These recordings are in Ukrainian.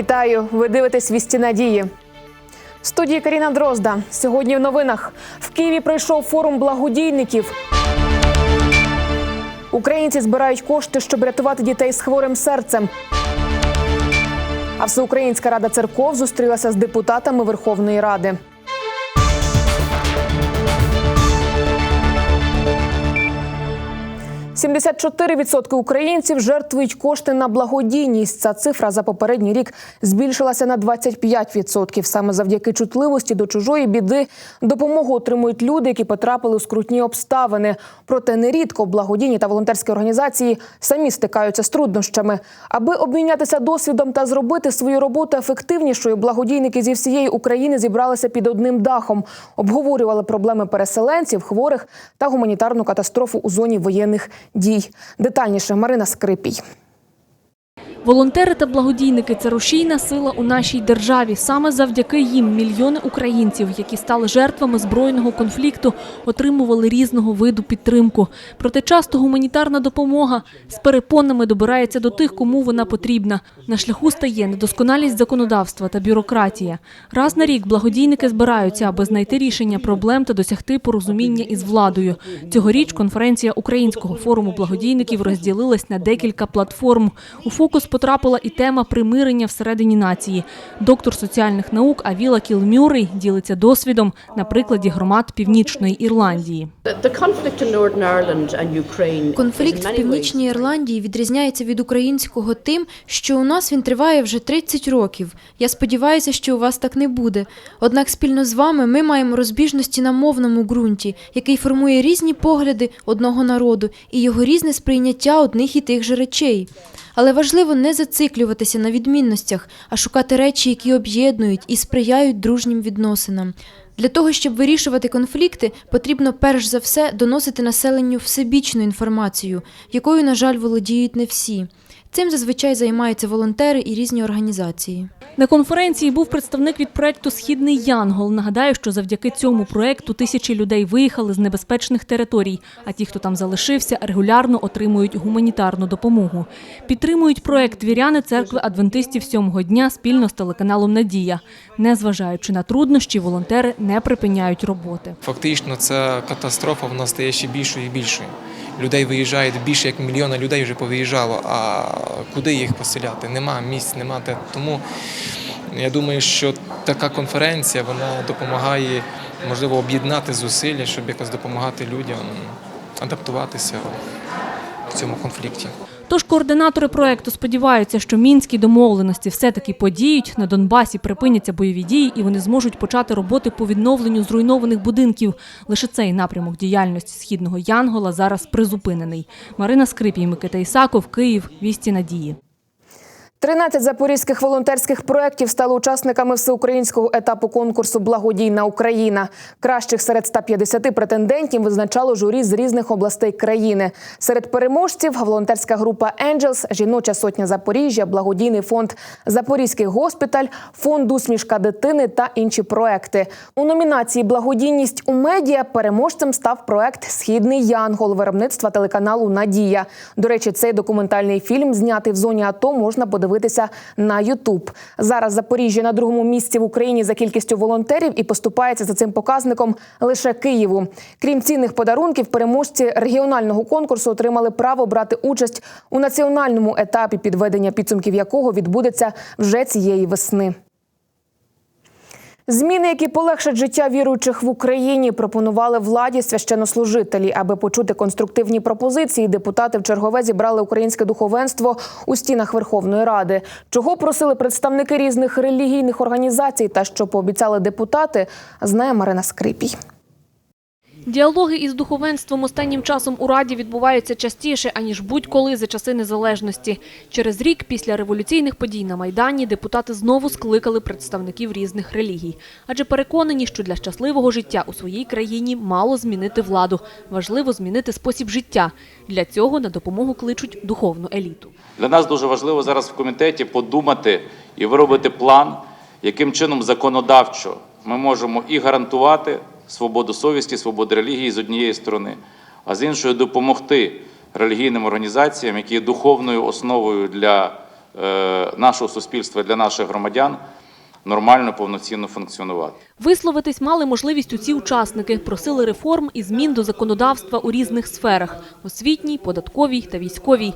Вітаю! Ви дивитесь вісті надії. В студії Каріна Дрозда. Сьогодні в новинах в Києві пройшов форум благодійників. Українці збирають кошти, щоб рятувати дітей з хворим серцем. А Всеукраїнська рада церков зустрілася з депутатами Верховної Ради. – 74% українців жертвують кошти на благодійність. Ця цифра за попередній рік збільшилася на 25%. Саме завдяки чутливості до чужої біди допомогу отримують люди, які потрапили у скрутні обставини. Проте нерідко благодійні та волонтерські організації самі стикаються з труднощами. Аби обмінятися досвідом та зробити свою роботу ефективнішою, благодійники зі всієї України зібралися під одним дахом, обговорювали проблеми переселенців, хворих та гуманітарну катастрофу у зоні воєнних дій. Детальніше Марина Скрипій. Волонтери та благодійники це рушійна сила у нашій державі. Саме завдяки їм мільйони українців, які стали жертвами збройного конфлікту, отримували різного виду підтримку. Проте часто гуманітарна допомога з перепонами добирається до тих, кому вона потрібна. На шляху стає недосконалість законодавства та бюрократія. Раз на рік благодійники збираються, аби знайти рішення проблем та досягти порозуміння із владою. Цьогоріч конференція Українського форуму благодійників розділилась на декілька платформ. У фокус потрапила і тема примирення всередині нації. Доктор соціальних наук Авіла Кілмюррей ділиться досвідом на прикладі громад Північної Ірландії. Конфлікт в північній Ірландії відрізняється від українського тим, що у нас він триває вже 30 років. Я сподіваюся, що у вас так не буде. Однак спільно з вами ми маємо розбіжності на мовному ґрунті, який формує різні погляди одного народу і його різне сприйняття одних і тих же речей. Але важливо не зациклюватися на відмінностях, а шукати речі, які об'єднують і сприяють дружнім відносинам. Для того, щоб вирішувати конфлікти, потрібно перш за все доносити населенню всебічну інформацію, якою, на жаль, володіють не всі. Цим зазвичай займаються волонтери і різні організації. На конференції був представник від проекту Східний Янгол. Нагадаю, що завдяки цьому проекту тисячі людей виїхали з небезпечних територій, а ті, хто там залишився, регулярно отримують гуманітарну допомогу. Підтримують проект віряни церкви адвентистів сьомого дня спільно з телеканалом Надія. Незважаючи на труднощі, волонтери не припиняють роботи. Фактично, ця катастрофа вона стає ще більшою і більшою. Людей виїжджає більше як мільйона людей вже повиїжджало. А куди їх поселяти? Нема місць, нема де. Тому я думаю, що така конференція вона допомагає, можливо, об'єднати зусилля, щоб якось допомагати людям адаптуватися в цьому конфлікті. Тож координатори проекту сподіваються, що мінські домовленості все-таки подіють, на Донбасі припиняться бойові дії і вони зможуть почати роботи по відновленню зруйнованих будинків. Лише цей напрямок діяльності східного Янгола зараз призупинений. Марина Скрипій, Микита Ісаков, Київ, Вісті Надії. 13 запорізьких волонтерських проєктів стали учасниками всеукраїнського етапу конкурсу Благодійна Україна. Кращих серед 150 претендентів визначало журі з різних областей країни. Серед переможців волонтерська група Angels, жіноча сотня Запоріжжя, благодійний фонд Запорізький госпіталь, фонд усмішка дитини та інші проекти. У номінації Благодійність у медіа переможцем став проект Східний Янгол виробництва телеканалу Надія. До речі, цей документальний фільм, знятий в зоні АТО, можна подивитися на Ютуб. Зараз Запоріжжя на другому місці в Україні за кількістю волонтерів і поступається за цим показником лише Києву. Крім цінних подарунків, переможці регіонального конкурсу отримали право брати участь у національному етапі, підведення підсумків якого відбудеться вже цієї весни. Зміни, які полегшать життя віруючих в Україні, пропонували владі священнослужителі. Аби почути конструктивні пропозиції, депутати в чергове зібрали українське духовенство у стінах Верховної Ради. Чого просили представники різних релігійних організацій та що пообіцяли депутати, знає Марина Скрипій. Діалоги із духовенством останнім часом у Раді відбуваються частіше, аніж будь-коли за часи незалежності. Через рік після революційних подій на Майдані депутати знову скликали представників різних релігій. Адже переконані, що для щасливого життя у своїй країні мало змінити владу. Важливо змінити спосіб життя. Для цього на допомогу кличуть духовну еліту. Для нас дуже важливо зараз в комітеті подумати і виробити план, яким чином законодавчо ми можемо і гарантувати свободу совісті, свободу релігії з однієї сторони, а з іншої допомогти релігійним організаціям, які є духовною основою для е, нашого суспільства, для наших громадян нормально, повноцінно функціонувати. Висловитись мали можливість усі учасники. Просили реформ і змін до законодавства у різних сферах – освітній, податковій та військовій.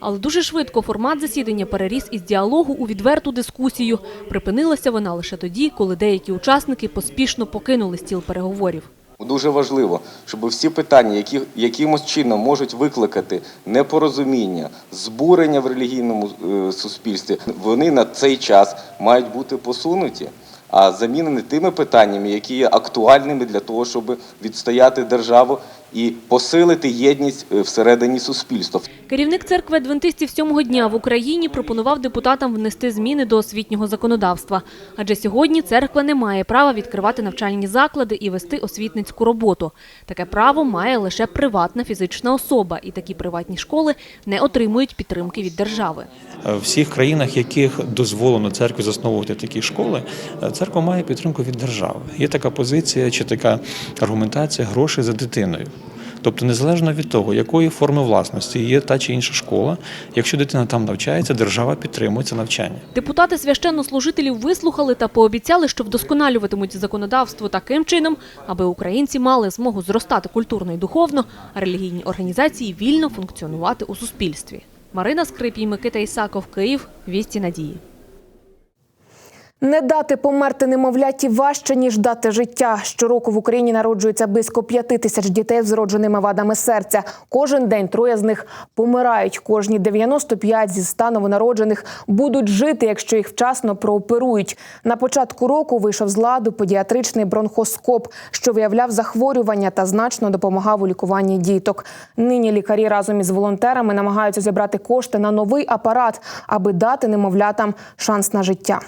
Але дуже швидко формат засідання переріс із діалогу у відверту дискусію. Припинилася вона лише тоді, коли деякі учасники поспішно покинули стіл переговорів. Дуже важливо, щоб всі питання, які якимось чином можуть викликати непорозуміння, збурення в релігійному е, суспільстві, вони на цей час мають бути посунуті, а замінені тими питаннями, які є актуальними для того, щоб відстояти державу і посилити єдність е, всередині суспільства. Керівник церкви адвентистів сьомого дня в Україні пропонував депутатам внести зміни до освітнього законодавства. Адже сьогодні церква не має права відкривати навчальні заклади і вести освітницьку роботу. Таке право має лише приватна фізична особа, і такі приватні школи не отримують підтримки від держави. В всіх країнах, яких дозволено церкві засновувати такі школи, церква має підтримку від держави. Є така позиція чи така аргументація грошей за дитиною. Тобто, незалежно від того, якої форми власності є та чи інша школа, якщо дитина там навчається, держава підтримує це навчання. Депутати священнослужителів вислухали та пообіцяли, що вдосконалюватимуть законодавство таким чином, аби українці мали змогу зростати культурно і духовно, а релігійні організації вільно функціонувати у суспільстві. Марина Скрипій, Микита Ісаков, Київ. Вісті надії. Не дати померти немовляті важче, ніж дати життя. Щороку в Україні народжується близько п'яти тисяч дітей з вродженими вадами серця. Кожен день троє з них помирають. Кожні 95 зі 100 новонароджених будуть жити, якщо їх вчасно прооперують. На початку року вийшов з ладу педіатричний бронхоскоп, що виявляв захворювання та значно допомагав у лікуванні діток. Нині лікарі разом із волонтерами намагаються зібрати кошти на новий апарат, аби дати немовлятам шанс на життя.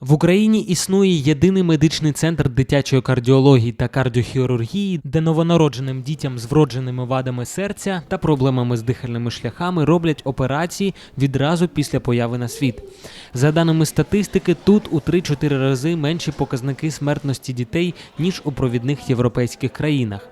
В Україні існує єдиний медичний центр дитячої кардіології та кардіохірургії, де новонародженим дітям з вродженими вадами серця та проблемами з дихальними шляхами роблять операції відразу після появи на світ. За даними статистики, тут у 3-4 рази менші показники смертності дітей ніж у провідних європейських країнах.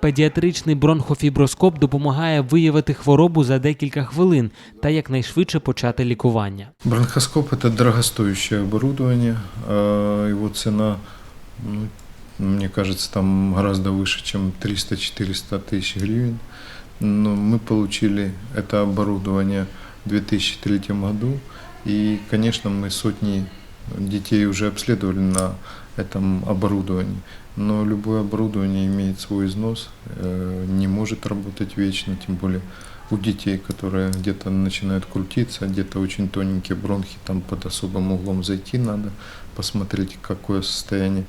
Педіатричний бронхофіброскоп допомагає виявити хворобу за декілька хвилин та якнайшвидше почати лікування. Бронхоскоп – это дорогостоящее оборудование. а Его цена, ну, мне кажется, там гораздо выше, чем 300-400 тысяч гривен. Но мы получили это оборудование в 2003 году. И, конечно, мы сотни детей уже обследовали на этом оборудовании. Но любое оборудование имеет свой износ, э, не может работать вечно, тем более у детей, которые где-то начинают крутиться, где-то очень тоненькие бронхи, там под особым углом зайти надо, посмотреть, какое состояние.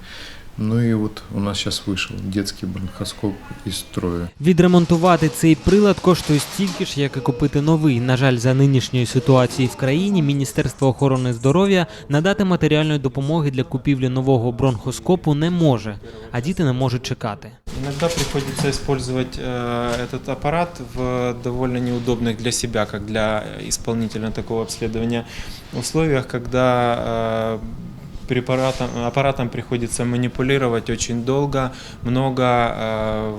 Ну и вот у нас сейчас вышел детский бронхоскоп из строя. Відремонтувати цей прилад коштує стільки ж, як і купити новий. На жаль, за нинішньої ситуації в країні Міністерство охорони здоров'я надати матеріальної допомоги для купівлі нового бронхоскопу не може, а діти не можуть чекати. Иногда приходится использовать э, этот аппарат в довольно неудобных для себя, как для исполнителя такого обследования, условиях, когда э, препаратом, аппаратом приходится манипулировать очень долго, много, э,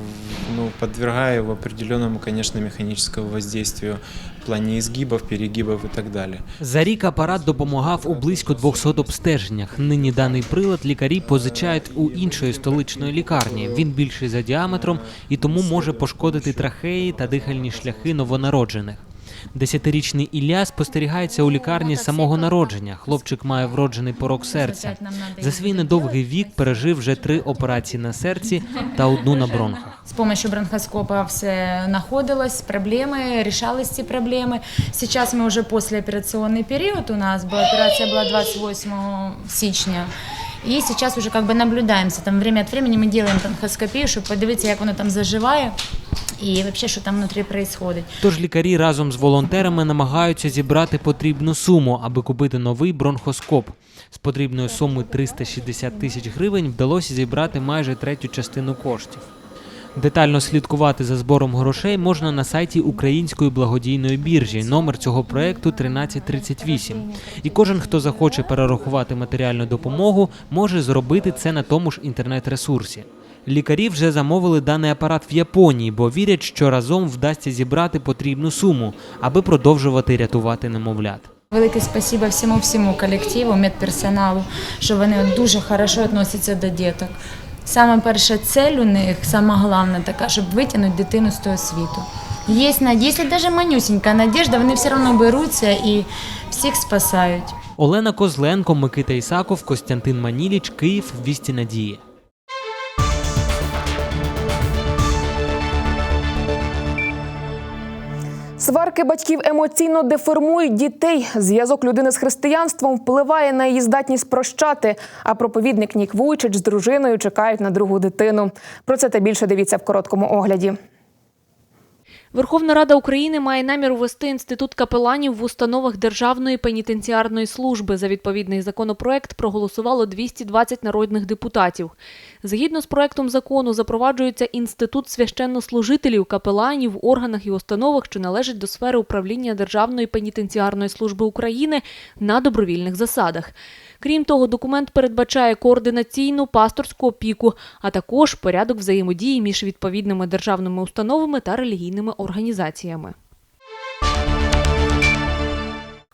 ну, подвергая его определенному, конечно, механическому воздействию в плане изгибов, перегибов и так далее. За рік апарат допомагав у близько 200 обстеженнях. Нині даний прилад лікарі позичають у іншої столичної лікарні. Він більший за діаметром і тому може пошкодити трахеї та дихальні шляхи новонароджених. Десятирічний Ілля спостерігається у лікарні з самого народження. Хлопчик має вроджений порок серця. За свій недовгий вік пережив вже три операції на серці та одну на бронхах. С помощью бронхоскопа все находилось, проблемы, решались эти проблемы. Сейчас мы уже послеоперационный период у нас, была, операция была 28 січня. И сейчас уже как бы наблюдаемся. Там время от времени мы делаем бронхоскопию, чтобы подивитися, як воно там заживає і вообще, що там внутрі происходит. Тож лікарі разом з волонтерами намагаються зібрати потрібну суму, аби купити новий бронхоскоп. З потрібною сумою 360 тисяч гривень вдалося зібрати майже третю частину коштів. Детально слідкувати за збором грошей можна на сайті Української благодійної біржі. Номер цього проекту 1338. І кожен, хто захоче перерахувати матеріальну допомогу, може зробити це на тому ж інтернет-ресурсі. Лікарі вже замовили даний апарат в Японії, бо вірять, що разом вдасться зібрати потрібну суму, аби продовжувати рятувати немовлят. Велике спасибо всьому всьому колективу, медперсоналу, що вони дуже хорошо відносяться до діток. Саме перша цель у них, сама головна така, щоб витягнути дитину з того світу. Є надія, навіть манюсінька надіжда, вони все одно беруться і всіх спасають. Олена Козленко, Микита Ісаков, Костянтин Маніліч, Київ, Вісті Надії. Сварки батьків емоційно деформують дітей. Зв'язок людини з християнством впливає на її здатність прощати. А проповідник Нік Вуйчич з дружиною чекають на другу дитину. Про це та більше дивіться в короткому огляді. Верховна Рада України має намір ввести інститут капеланів в установах Державної пенітенціарної служби. За відповідний законопроект проголосувало 220 народних депутатів. Згідно з проектом закону запроваджується інститут священнослужителів капеланів в органах і установах, що належать до сфери управління Державної пенітенціарної служби України на добровільних засадах. Крім того, документ передбачає координаційну пасторську опіку, а також порядок взаємодії між відповідними державними установами та релігійними організаціями.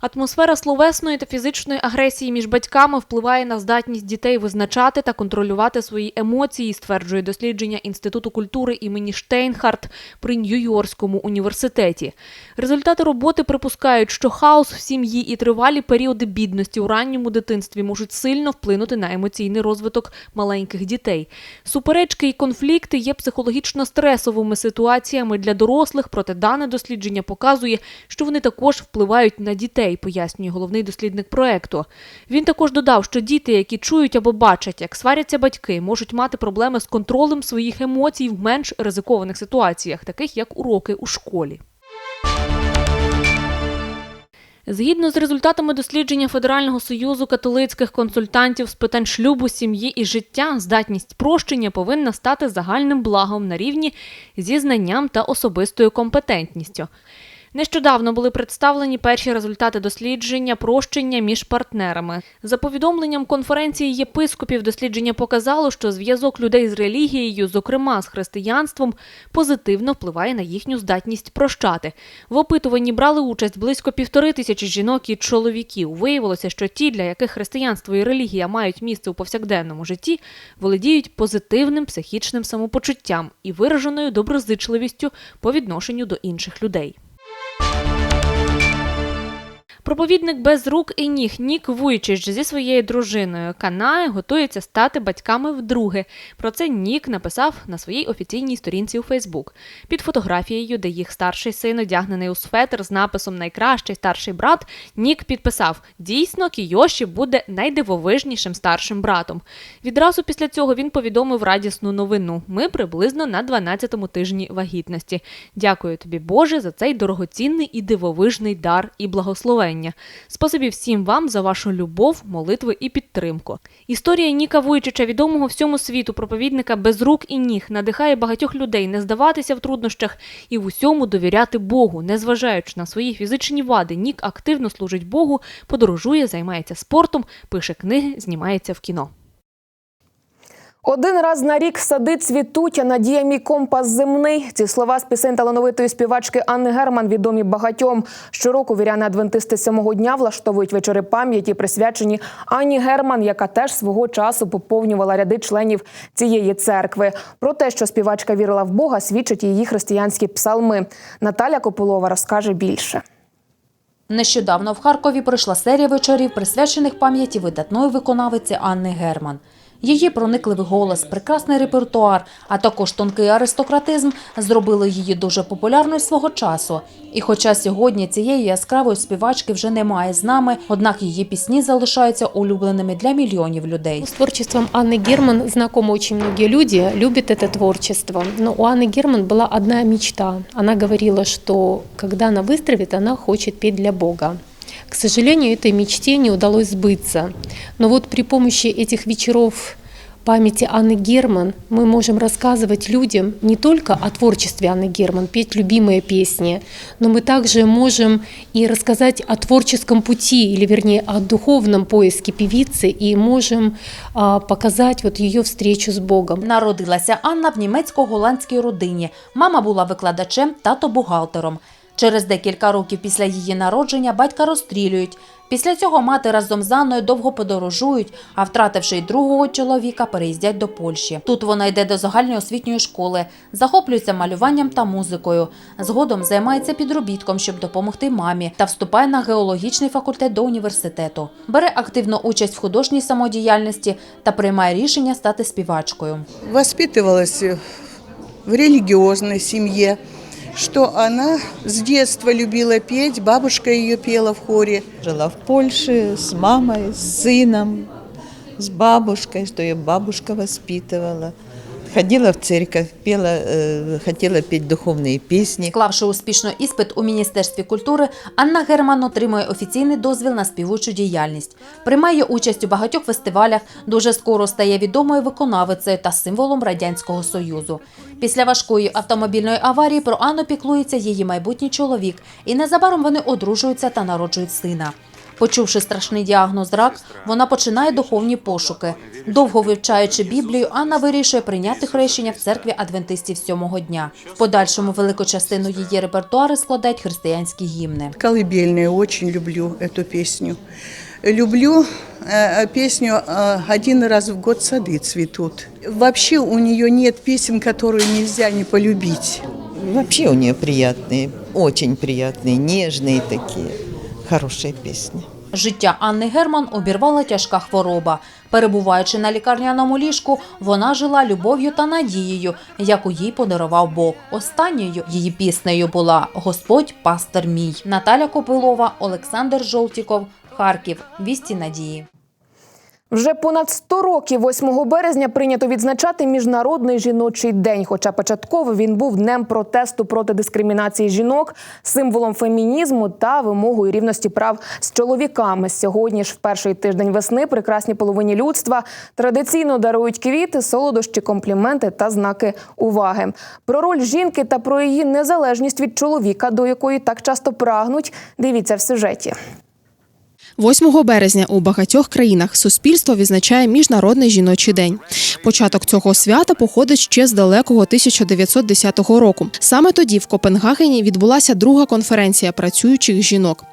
Атмосфера словесної та фізичної агресії між батьками впливає на здатність дітей визначати та контролювати свої емоції, стверджує дослідження Інституту культури імені Штейнхарт при Нью-Йоркському університеті. Результати роботи припускають, що хаос в сім'ї і тривалі періоди бідності у ранньому дитинстві можуть сильно вплинути на емоційний розвиток маленьких дітей. Суперечки і конфлікти є психологічно стресовими ситуаціями для дорослих, проте дане дослідження показує, що вони також впливають на дітей, пояснює головний дослідник проекту. Він також додав, що діти, які чують або бачать, як сваряться батьки, можуть мати проблеми з контролем своїх емоцій в менш ризикованих ситуаціях, таких як уроки у школі. Згідно з результатами дослідження Федерального союзу католицьких консультантів з питань шлюбу, сім'ї і життя, здатність прощення повинна стати загальним благом на рівні зі знанням та особистою компетентністю. Нещодавно були представлені перші результати дослідження прощення між партнерами. За повідомленням конференції єпископів, дослідження показало, що зв'язок людей з релігією, зокрема з християнством, позитивно впливає на їхню здатність прощати. В опитуванні брали участь близько півтори тисячі жінок і чоловіків. Виявилося, що ті, для яких християнство і релігія мають місце у повсякденному житті, володіють позитивним психічним самопочуттям і вираженою доброзичливістю по відношенню до інших людей. Проповідник без рук і ніг Нік Вуйчич зі своєю дружиною Канає готується стати батьками вдруге. Про це Нік написав на своїй офіційній сторінці у Фейсбук. Під фотографією, де їх старший син одягнений у светр з написом Найкращий старший брат, Нік підписав: дійсно, Кійоші буде найдивовижнішим старшим братом. Відразу після цього він повідомив радісну новину. Ми приблизно на 12-му тижні вагітності. Дякую тобі, Боже, за цей дорогоцінний і дивовижний дар і благословення. Спасибі всім вам за вашу любов, молитви і підтримку. Історія Ніка Вуйчича, відомого всьому світу проповідника без рук і ніг, надихає багатьох людей не здаватися в труднощах і в усьому довіряти Богу, незважаючи на свої фізичні вади. Нік активно служить Богу, подорожує, займається спортом, пише книги, знімається в кіно. Один раз на рік сади цвітуть, а надія мій компас земний. Ці слова з пісень талановитої співачки Анни Герман відомі багатьом. Щороку віряни адвентисти сьомого дня влаштовують вечори пам'яті, присвячені Анні Герман, яка теж свого часу поповнювала ряди членів цієї церкви. Про те, що співачка вірила в Бога, свідчать її християнські псалми. Наталя Кополова розкаже більше. Нещодавно в Харкові пройшла серія вечорів, присвячених пам'яті видатної виконавиці Анни Герман. Її проникливий голос, прекрасний репертуар, а також тонкий аристократизм зробили її дуже популярною свого часу. І хоча сьогодні цієї яскравої співачки вже немає з нами, однак її пісні залишаються улюбленими для мільйонів людей. С творчеством Анны Герман знакомы очень многие люди, любят это творчество. Но у Анны Герман была одна мечта. Она говорила, что когда она выздоровеет, она хочет петь для Бога. К сожалению, этой мечте не удалось сбыться. Но вот при помощи этих вечеров памяти Анны Герман мы можем рассказывать людям не только о творчестве Анны Герман, петь любимые песни, но мы также можем и рассказать о творческом пути, или вернее о духовном поиске певицы, и можем а, показать вот ее встречу с Богом. Народилася Анна в німецько-голландській родині. Мама була викладачем, тато бухгалтером. Через декілька років після її народження батька розстрілюють. Після цього мати разом з Анною довго подорожують, а втративши й другого чоловіка, переїздять до Польщі. Тут вона йде до загальної освітньої школи, захоплюється малюванням та музикою. Згодом займається підробітком, щоб допомогти мамі, та вступає на геологічний факультет до університету. Бере активну участь в художній самодіяльності та приймає рішення стати співачкою. воспитывалась в религиозной семье, что она с детства любила петь, бабушка ее пела в хоре. Жила в Польше с мамой, с сыном, с бабушкой, что ее бабушка воспитывала. Ходила в церковь, пела, э, хотела петь духовные песни. Склавши успішно іспит у Міністерстві культури, Анна Герман отримує офіційний дозвіл на співучу діяльність. Приймає участь у багатьох фестивалях, дуже скоро стає відомою виконавицею та символом Радянського Союзу. Після важкої автомобільної аварії про Анну піклується її майбутній чоловік, і незабаром вони одружуються та народжують сина. Почувши страшний діагноз рак, вона починає духовні пошуки. Довго вивчаючи Біблію, Анна вирішує прийняти хрещення в церкві адвентистів сьомого дня. В подальшому велику частину її репертуари складають християнські гімни. Колыбельная, очень люблю эту песню. Люблю э, песню э, «Один раз в год сады цветут». Вообще у нее нет песен, которые нельзя не полюбить. Вообще у нее приятные, очень приятные, нежные такие, хорошие песни. Життя Анни Герман обірвала тяжка хвороба. Перебуваючи на лікарняному ліжку, вона жила любов'ю та надією, яку їй подарував Бог. Останньою її піснею була Господь пастир мій. Наталя Копилова, Олександр Жолтіков, Харків. Вісті надії. Вже понад 100 років 8 березня прийнято відзначати Міжнародний жіночий день. Хоча початково він був днем протесту проти дискримінації жінок, символом фемінізму та вимогою рівності прав з чоловіками. Сьогодні ж в перший тиждень весни прекрасній половині людства традиційно дарують квіти, солодощі, компліменти та знаки уваги. Про роль жінки та про її незалежність від чоловіка, до якої так часто прагнуть. Дивіться в сюжеті. 8 березня у багатьох країнах суспільство відзначає Міжнародний жіночий день. Початок цього свята походить ще з далекого 1910 року. Саме тоді в Копенгагені відбулася друга конференція працюючих жінок.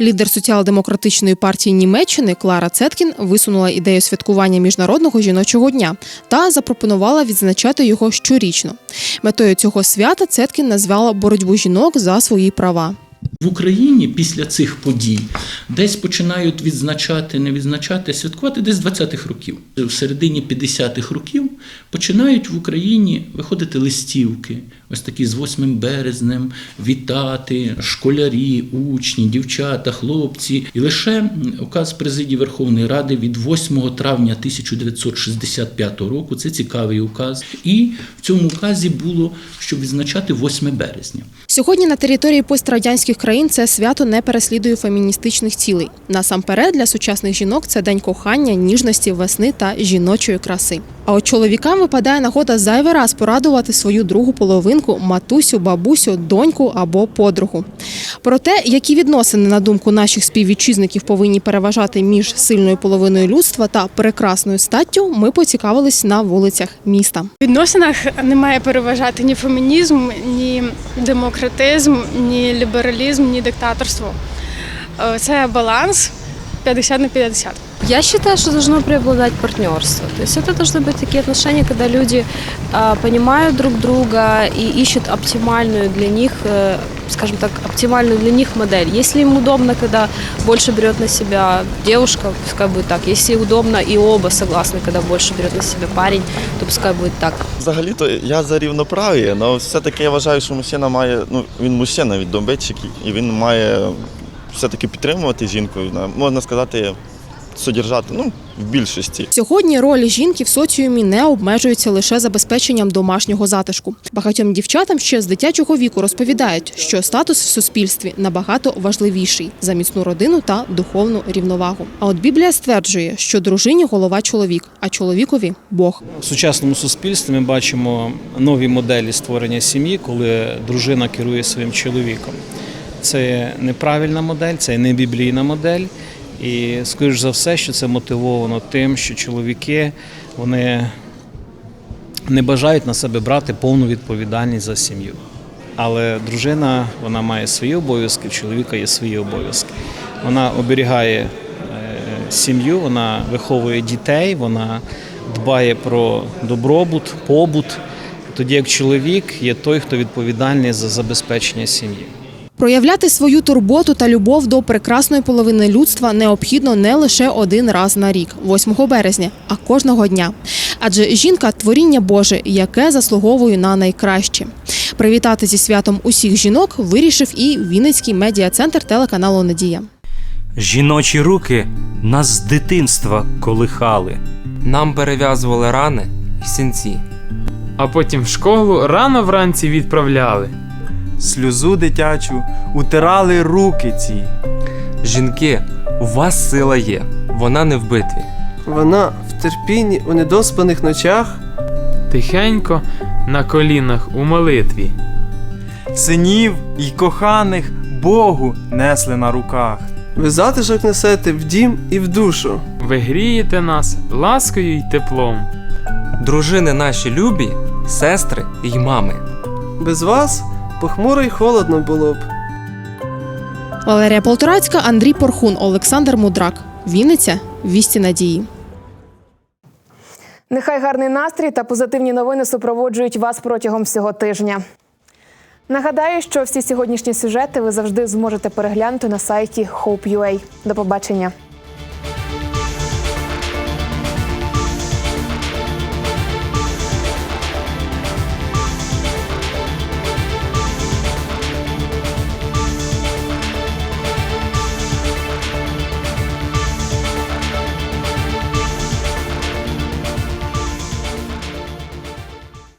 Лідер соціал-демократичної партії Німеччини Клара Цеткін висунула ідею святкування міжнародного жіночого дня та запропонувала відзначати його щорічно. Метою цього свята Цеткін назвала боротьбу жінок за свої права. В Україні після цих подій десь починають відзначати, не відзначати, святкувати десь з 20-х років. В середині 50-х років починають в Україні виходити листівки, ось такі з 8 березнем, вітати школярі, учні, дівчата, хлопці. І лише указ президії Верховної Ради від 8 травня 1965 року, це цікавий указ. І в цьому указі було, щоб відзначати 8 березня. Сьогодні на території пострадянських країн це свято не переслідує феміністичних цілей. Насамперед для сучасних жінок це день кохання, ніжності, весни та жіночої краси. А от чоловікам випадає нагода зайвий раз порадувати свою другу половинку, матусю, бабусю, доньку або подругу. Про те, які відносини, на думку наших співвітчизників, повинні переважати між сильною половиною людства та прекрасною статтю, ми поцікавились на вулицях міста. В відносинах не має переважати ні фемінізм, ні демократизм, ні лібералізм, ні диктаторство. Е, Це баланс 50 на 50. Я считаю, что должно преобладать партнерство. То есть это должны быть такие отношения, когда люди а, понимают друг друга и ищут оптимальную для них, э, скажем так, оптимальную для них модель. Если им удобно, когда больше берет на себя девушка, пускай будет так. Если удобно и оба согласны, когда больше берет на себя парень, то пускай будет так. Взагалі-то я за рівноправ'я, але все-таки я вважаю, що мужчина має, ну він мужчина від добитчик, і він має все-таки підтримувати жінку. на- Можна сказати, содержати, ну, в більшості. Сьогодні роль жінки в соціумі не обмежується лише забезпеченням домашнього затишку. Багатьом дівчатам ще з дитячого віку розповідають, що статус в суспільстві набагато важливіший за міцну родину та духовну рівновагу. А от Біблія стверджує, що дружині голова чоловік, а чоловікові Бог. В сучасному суспільстві ми бачимо нові моделі створення сім'ї, коли дружина керує своїм чоловіком. Це неправильна модель, це не біблійна модель. І скоріш за все, що це мотивовано тим, що чоловіки вони не бажають на себе брати повну відповідальність за сім'ю. Але дружина вона має свої обов'язки, в чоловіка є свої обов'язки. Вона оберігає е, сім'ю, вона виховує дітей, вона дбає про добробут, побут. Тоді як чоловік є той, хто відповідальний за забезпечення сім'ї. Проявляти свою турботу та любов до прекрасної половини людства необхідно не лише один раз на рік, 8 березня, а кожного дня. Адже жінка творіння Боже, яке заслуговує на найкраще. Привітати зі святом усіх жінок вирішив і Вінницький медіа-центр телеканалу Надія. Жіночі руки нас з дитинства колихали. Нам перев'язували рани і синці. А потім в школу рано вранці відправляли. Сльозу дитячу утирали руки ці. Жінки, у вас сила є, вона не в битві. Вона в терпінні у недоспаних ночах Тихенько на колінах у молитві. Синів й коханих Богу несли на руках. ви затишок несете в дім і в душу. Ви грієте нас ласкою й теплом. Дружини наші любі, сестри й мами. Без вас похмуро й холодно було б. Валерія Полторацька, Андрій Порхун, Олександр Мудрак. Вінниця. Вісті надії. Нехай гарний настрій та позитивні новини супроводжують вас протягом всього тижня. Нагадаю, що всі сьогоднішні сюжети ви завжди зможете переглянути на сайті Hope.ua. До побачення.